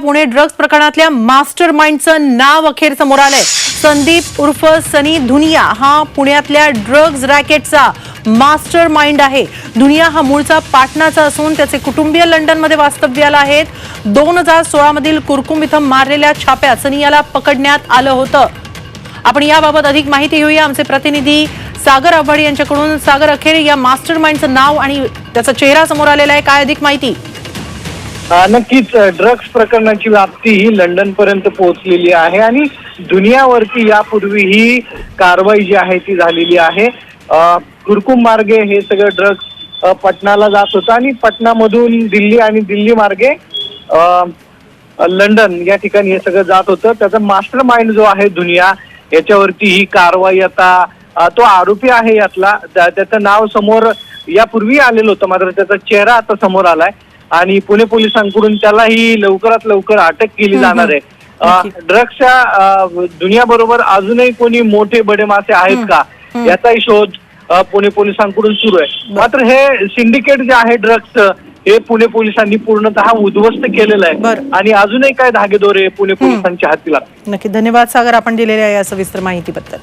Pune drugs प्रकरणातल्या master माइंडचं नाव अखेर समोर आलंय. संदीप उर्फ सनी धुनिया हा पुण्यातल्या ड्रग्ज रॅकेटचा मास्टर माइंड आहे. धुनिया हा मूळचा पाटणाचा असून त्याचे कुटुंबीय लंडनमध्ये वास्तव्याला आहेत दोन हजार सोळामधील कुरकुम इथं मारलेल्या छाप्यात सनी याला पकडण्यात आलं होतं. आपण याबाबत अधिक माहिती घेऊया. आमचे प्रतिनिधी सागर आव्हाड यांच्याकडून. सागर अखेर या मास्टर माइंडचं नाव आणि त्याचा चेहरा समोर आलेला आहे. काय अधिक माहिती? नक्कीच ड्रग्ज प्रकरणाची व्याप्ती ही लंडन पर्यंत पोहोचलेली आहे आणि दुनियावरती यापूर्वी ही कारवाई जी आहे ती झालेली आहे. कुरकुम मार्गे हे सगळं ड्रग्ज पटनाला जात होतं आणि पटनामधून दिल्ली आणि दिल्ली मार्गे अ, लंडन या ठिकाणी हे सगळं जात होतं. त्याचा मास्टर माइंड जो आहे दुनिया याच्यावरती ही कारवाई आता तो आरोपी आहे यातला. त्याचं नाव समोर यापूर्वी आलेलं होतं मात्र त्याचा चेहरा आता समोर आलाय. आणि पुणे पोलिसांकडून त्यालाही लवकरात लवकर अटक केली जाणार आहे. ड्रग्सच्या दुनियाबरोबर अजूनही कोणी मोठे बडे मासे आहेत का? याचाही शोध पुणे पोलिसांकडून सुरू आहे. मात्र हे सिंडिकेट जे आहे ड्रग्सचं हे पुणे पोलिसांनी पूर्णतः उद्ध्वस्त केलेलं आहे. आणि अजूनही काय धागेदोरे पुणे पोलिसांच्या हाती लागतात नक्की. धन्यवाद सागर. आपण दिलेल्या या सविस्तर माहितीबद्दल.